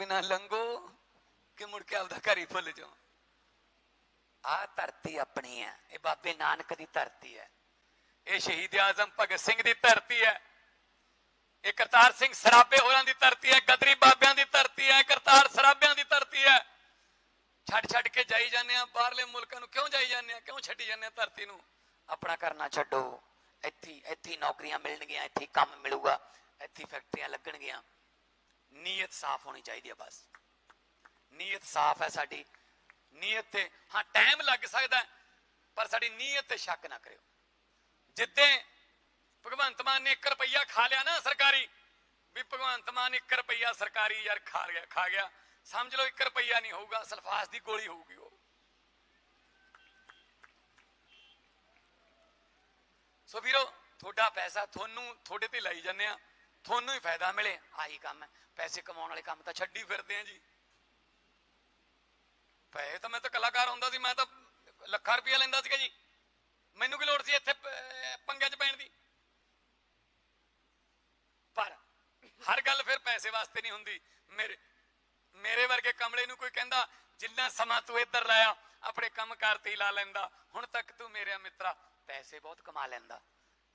ਬਿਨਾ ਲੰਘੋ ਕਿ ਮੁੜ ਕੇ ਆਪਦਾ ਘਰ ਹੀ ਭੁੱਲ ਜਾਓ। ਆ ਧਰਤੀ ਆਪਣੀ ਹੈ। ਇਹ ਬਾਬੇ ਨਾਨਕ ਦੀ ਧਰਤੀ ਹੈ। ਇਹ ਸ਼ਹੀਦ ਆਜ਼ਮ ਭਗਤ ਸਿੰਘ ਦੀ ਧਰਤੀ ਹੈ। ਇਹ ਕਰਤਾਰ ਸਿੰਘ ਸਰਾਭੇ ਹੋਰਾਂ ਦੀ ਧਰਤੀ ਹੈ। ਗਦਰੀ ਬਾਬਿਆਂ ਦੀ ਧਰਤੀ ਹੈ। ਕਰਤਾਰ ਸਰਾਬਿਆਂ ਦੀ ਧਰਤੀ ਹੈ। ਛੱਡ ਛੱਡ ਕੇ ਜਾਈ ਜਾਂਦੇ ਆ ਬਾਹਰਲੇ ਮੁਲਕਾਂ ਨੂੰ ਕਿਉਂ ਜਾਈ ਜਾਂਦੇ ਆ ਕਿਉਂ ਛੱਡੀ ਜਾਂਦੇ ਆ ਧਰਤੀ ਨੂੰ? ਆਪਣਾ ਕਰਨਾ ਛੱਡੋ। ਇੱਥੇ ਇੱਥੇ ਨੌਕਰੀਆਂ ਮਿਲਣਗੀਆਂ। ਇੱਥੇ ਕੰਮ ਮਿਲੂਗਾ। ਇੱਥੇ ਫੈਕਟਰੀਆਂ ਲੱਗਣਗੀਆਂ। ਨੀਅਤ ਸਾਫ਼ ਹੋਣੀ ਚਾਹੀਦੀ ਹੈ ਬਸ। ਨੀਅਤ ਸਾਫ਼ ਹੈ ਸਾਡੀ। ਨੀਅਤ ਤੇ, ਹਾਂ ਟਾਈਮ ਲੱਗ ਸਕਦਾ ਪਰ ਸਾਡੀ ਨੀਅਤ ਤੇ ਸ਼ੱਕ ਨਾ ਕਰਿਓ। ਜਿੱਦੇ ਭਗਵੰਤ ਮਾਨ ਨੇ 1 ਰੁਪਈਆ ਖਾ ਲਿਆ ਨਾ ਸਰਕਾਰੀ, ਵੀ ਭਗਵੰਤ ਮਾਨ 1 ਰੁਪਈਆ ਸਰਕਾਰੀ ਯਾਰ ਖਾ ਗਿਆ ਖਾ ਗਿਆ। ਸਮਝ ਲਓ 1 ਰੁਪਈਆ ਨਹੀਂ ਹੋਊਗਾ, ਸਲਫਾਸ ਦੀ ਗੋਲੀ ਹੋਊਗੀ ਉਹ। ਸੋ ਵੀਰੋ, ਤੁਹਾਡਾ ਪੈਸਾ ਤੁਹਾਨੂੰ, ਤੁਹਾਡੇ ਤੇ ਲਾਈ ਜਾਂਦੇ ਆ। ਤੁਹਾਨੂੰ ਹੀ ਫਾਇਦਾ ਮਿਲੇ। ਆਹੀ ਕੰਮ ਹੈ। ਪੈਸੇ ਕਮਾਉਣ ਵਾਲੇ ਕੰਮ ਤਾਂ ਛੱਡੀ ਫਿਰਦੇ ਆ ਜੀ। ਪੈਸੇ ਤਾਂ ਮੈਂ ਤਾਂ ਕਲਾਕਾਰ ਹੁੰਦਾ ਸੀ, ਮੈਂ ਤਾਂ ਲੱਖਾਂ ਰੁਪਇਆ ਲੈਂਦਾ ਸੀਗਾ ਜੀ। ਮੈਨੂੰ ਕੀ ਲੋੜ ਸੀ ਇੱਥੇ ਪ- 'ਚ ਪੈਣ ਦੀ? ਪਰ ਹਰ ਗੱਲ ਫਿਰ ਪੈਸੇ ਵਾਸਤੇ ਨਹੀਂ ਹੁੰਦੀ। ਮੇਰੇ ਮੇਰੇ ਵਰਗੇ ਕਮਲੇ ਨੂੰ ਕੋਈ ਕਹਿੰਦਾ, ਜਿੰਨਾ ਸਮਾਂ ਤੂੰ ਇੱਧਰ ਲਾਇਆ, ਆਪਣੇ ਕੰਮ ਕਾਰ ਤੇ ਲਾ ਲੈਂਦਾ। ਹੁਣ ਤੱਕ ਤੂੰ ਮੇਰੇ ਮਿੱਤਰਾ, ਪੈਸੇ ਬਹੁਤ ਕਮਾ ਲੈਂਦਾ।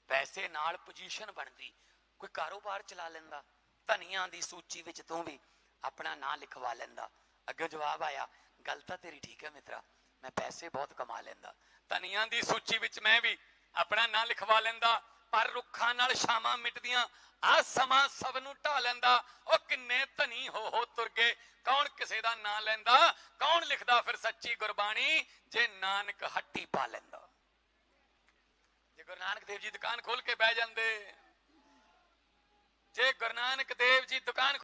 ਪੈਸੇ ਨਾਲ ਪੋਜੀਸ਼ਨ ਬਣਦੀ। ਕੋਈ ਕਾਰੋਬਾਰ ਚਲਾ ਲੈਂਦਾ, ਧਨੀਆਂ ਦੀ ਸੂਚੀ ਵਿੱਚ ਤੂੰ ਵੀ ਆਪਣਾ ਨਾਂ ਲਿਖਵਾ ਲੈਂਦਾ। ਅੱਗੇ ਜਵਾਬ ਆਇਆ, ਗੱਲ ਤਾਂ ਤੇਰੀ ਠੀਕ ਹੈ ਮਿੱਤਰਾ, ਮੈਂ ਪੈਸੇ ਬਹੁਤ ਕਮਾ ਲੈਂਦਾ। ਧਨੀਆਂ ਦੀ ਸੂਚੀ ਵਿੱਚ ਮੈਂ ਵੀ ਆਪਣਾ ਨਾਂ ਲਿਖਵਾ ਲੈਂਦਾ, ਪਰ ਰੁੱਖਾਂ ਨਾਲ ਸ਼ਾਮਾਂ ਮਿਟਦੀਆਂ, ਆ ਸਮਾਂ ਸਭ ਨੂੰ ਢਾ ਲੈਂਦਾ। ਉਹ ਕਿੰਨੇ ਧਨੀ ਹੋ ਹੋ ਤੁਰ ਗਏ, ਕੌਣ ਕਿਸੇ ਦਾ ਨਾਂ ਲੈਂਦਾ, ਕੌਣ ਲਿਖਦਾ ਫਿਰ ਸੱਚੀ ਗੁਰਬਾਣੀ, ਜੇ ਨਾਨਕ ਹੱਟੀ ਪਾ ਲੈਂਦਾ? ਜੇ ਗੁਰੂ ਨਾਨਕ ਦੇਵ ਜੀ ਦੁਕਾਨ ਖੋਲ ਕੇ ਬਹਿ ਜਾਂਦੇ ਗੁਰੂ ਨਾਨਕ ਦੇਵ ਜੀ ਦੁਕਾਨ